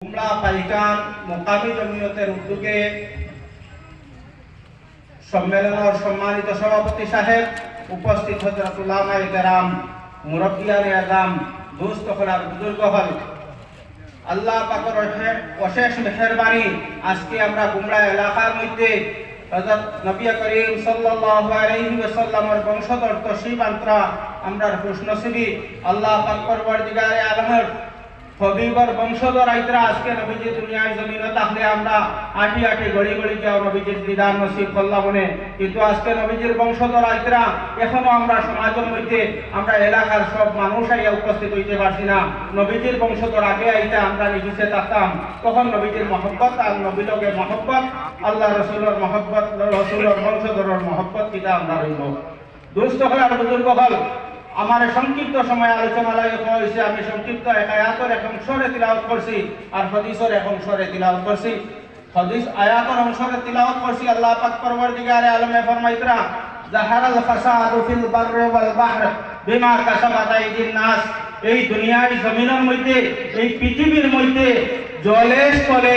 কুমড়া, পাইকান, মোকামি জমিয়তের উদ্যোগে সম্মেলনের সম্মানিত সভাপতি সাহেব উপস্থিত হজরতুল্লাহ কেরাম, মুরব্বিয়ান আগাম দুস্থ হলার বুজুর্গ হল। আল্লাহ পাকর অশে- অশেষ মেহরবানি আজকে আমরা কুমড়া এলাকার মধ্যে হযরত নবী করিম সাল্লাল্লাহু আলাইহি ওয়াসাল্লামের বংশধর আমরা খুশনসিবি আল্লাহ পাক পরবর্তীগারে আলমের হবিবর বংশধর আইতরা আজকে নবীজি দুনিয়ায় জমিনে তাহলে আমরা আটি আটি, গড়ি গড়ি যাও নবীজির দিদার নসিব করলাম মনে কিন্তু আজকে নবীজির বংশধর আইতরা এখনও আমরা সমাজের মধ্যে, আমরা এলাকার সব মানুষ আইয়া উপস্থিত হইতে পারছি না। নবীজির বংশধর আগে আইতে আমরা নিচে থাকতাম। তখন নবীজির মহব্বত আর নবীলকের মহব্বত আল্লাহ রসুলের মহব্বত, রসুলের বংশধরের মহব্বত কিটা আমরা রইব। দুস্থ হল আর বুজুর্গ হল আমার সংক্ষিপ্ত সময় আলোচনা লাগে হয়েছে আমি সংক্ষিপ্ত এক আয়াতর এক অংশরে তিলাওয়াত করছি আর হদিসর এক অংশরে তিলাওয়াত করছি হদিস আয়াতর অংশরে তিলাওয়াত করছি আল্লাহ পাক পরবর্তীকারে আলমে ফরমাইতরা জাহারাল ফাসাদু ফিল বাররি ওয়াল বাহর বিমা কাসাবাত আইদিন নাস এই দুনিয়ার জমিনের মধ্যে এই পৃথিবীর মধ্যে জলে স্থলে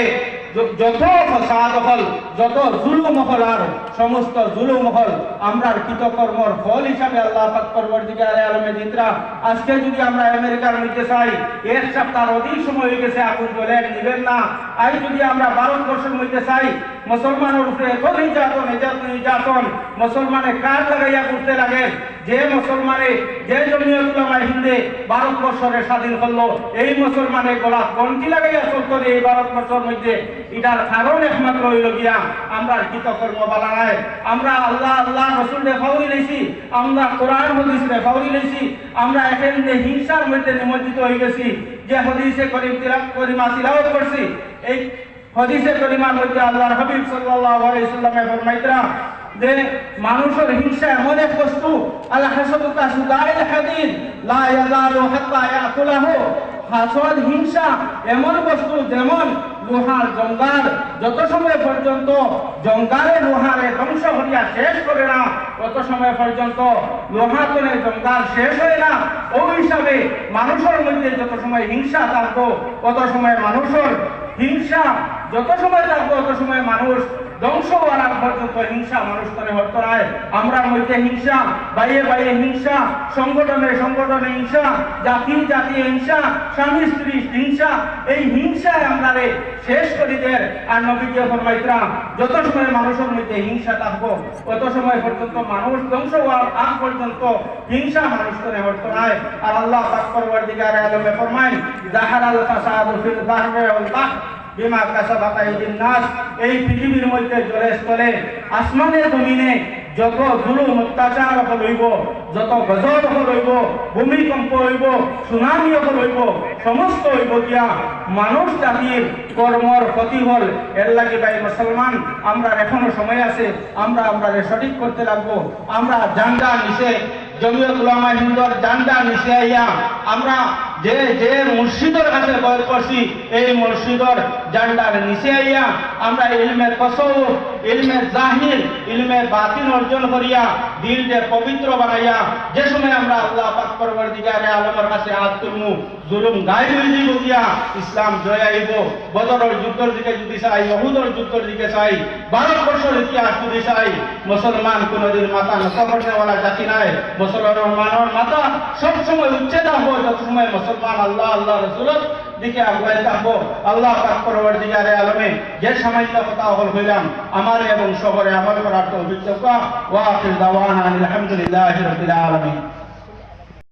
যত ফসাদ হল, যত জুলুম হল আর সমস্ত জুলুম হল আমরা কৃতকর্মর ফল হিসাবে আল্লাহ পাক পরবর্তীকারে আলমে দিতরা আজকে যদি আমরা আমেরিকার মধ্যে চাই এক সপ্তাহ অধিক সময় হয়ে গেছে আগুন জ্বলে নিবেন না। আজ যদি আমরা ভারতবর্ষের মধ্যে চাই, মুসলমানের উপরে এত নির্যাতন এত নির্যাতন, মুসলমানে কাজ লাগাইয়া করতে লাগে? যে মুসলমানে, যে জমিয়তুলামা হিন্দে ভারতবর্ষরে স্বাধীন করল, এই মুসলমানে গলা গন্টি লাগাইয়া চলতো এই ভারতবর্ষের মধ্যে। এটার কারণ একমাত্র হইল গিয়া আমরা কৃতকর্ম বালা নাই। আমরা আল্লাহ আল্লাহ রসুল রেফাউরি লইছি আমরা কোরআন হদিস রেফাউরি লইছি আমরা এখানে হিংসার মধ্যে নিমজ্জিত হয়ে গেছি। যে হদিসে করিম করিমা তিলাওয়াত করছি, এই হদিসে করিমার মধ্যে আল্লাহর হাবিব সাল্লামে ফরমাইতরা যে মানুষের হিংসা এমন এক বস্তু আল হাসাদু কাসুদাইল হাদিদ লা ইয়াজালু হাত্তা ইয়াকুলাহু। হাসদ হিংসা এমন বস্তু যেমন লোহার জঙ্গাল, যত সময় পর্যন্ত জঙ্গালে লোহারে ধ্বংস হইয়া শেষ করে না, তত সময় পর্যন্ত লোহা তলে জঙ্গাল শেষ হয় না। ওই হিসাবে মানুষের মধ্যে যত সময় হিংসা থাকব, তত সময় মানুষের হিংসা যত সময় থাকব তত সময় মানুষ ধ্বংস হওয়ার আগ পর্যন্ত হিংসা, মানুষ করে হতো নয় আমরা মধ্যে হিংসা বাইরে বাইরে হিংসা, সংগঠনে সংগঠনে হিংসা, জাতি জাতি হিংসা, স্বামী স্ত্রী হিংসা। এই হিংসায় আমরা শেষ করি দের। আর নবীকে ফরমাইতরাম যত সময় মানুষের মধ্যে হিংসা থাকব তত সময় পর্যন্ত মানুষ ধ্বংস হওয়ার আগ পর্যন্ত হিংসা মানুষ করে হতো নয় আর আল্লাহ পাক পরবর্তীকারে আলমে ফরমাই জাহারাল ফাসাদু ফিল বিমা কাসাবাত আইদিন নাস এই পৃথিবীর মধ্যে জলে স্থলে আসমানের জমিনে যত জুলুম, অত্যাচার হল হইব, যত গজব হল হইব, ভূমিকম্প হইব, সুনামি হল হইব, সমস্ত হইব দিয়া মানুষ জাতির কর্মর ক্ষতি হল। এর লাগে ভাই মুসলমান, আমরা এখনও সময় আছে, আমরা আমরা সঠিক করতে লাগবো। আমরা জান্ডা নিচে জমিয়ত উলামা হিন্দর জান্ডা নিচে আইয়া আমরা যে যে মুর্শিদের কাছে বয় করছি, এই মুর্শিদর জান্ডার নিচে আইয়া আমরা ইলমের কসৌর ইলমের জাহির ইলমের বাতিন অর্জন করিয়া দিলকে পবিত্র বানাইয়া, যে সময় আমরা আল্লাহ পাক পরবর্তীকারে আলমের কাছে হাত তুলমু, জুলুম গায়ে হয়ে দিব গিয়া, ইসলাম জয় আইব। বদরের যুদ্ধের দিকে যদি চাই মহুদর যুদ্ধের দিকে চাই, ভারতবর্ষের ইতিহাস যদি চাই, মুসলমান কোনোদিন মাথা নত করনেওয়ালা জাতি নাই। মুসলমানের মাথা সবসময় উচ্চে থাকব যত সময় মুসলমান আল্লাহ আল্লাহ রসুলত দিকে আগুয়াই থাকব আল্লাহ পাক পরবর্তীকারে আলমে, যে সামান্য কথা হল হইলাম, আমার এবং শহরে আমল করার তৌফিক ওয়া আখির দাওয়ানা আলহামদুলিল্লাহি রাব্বিল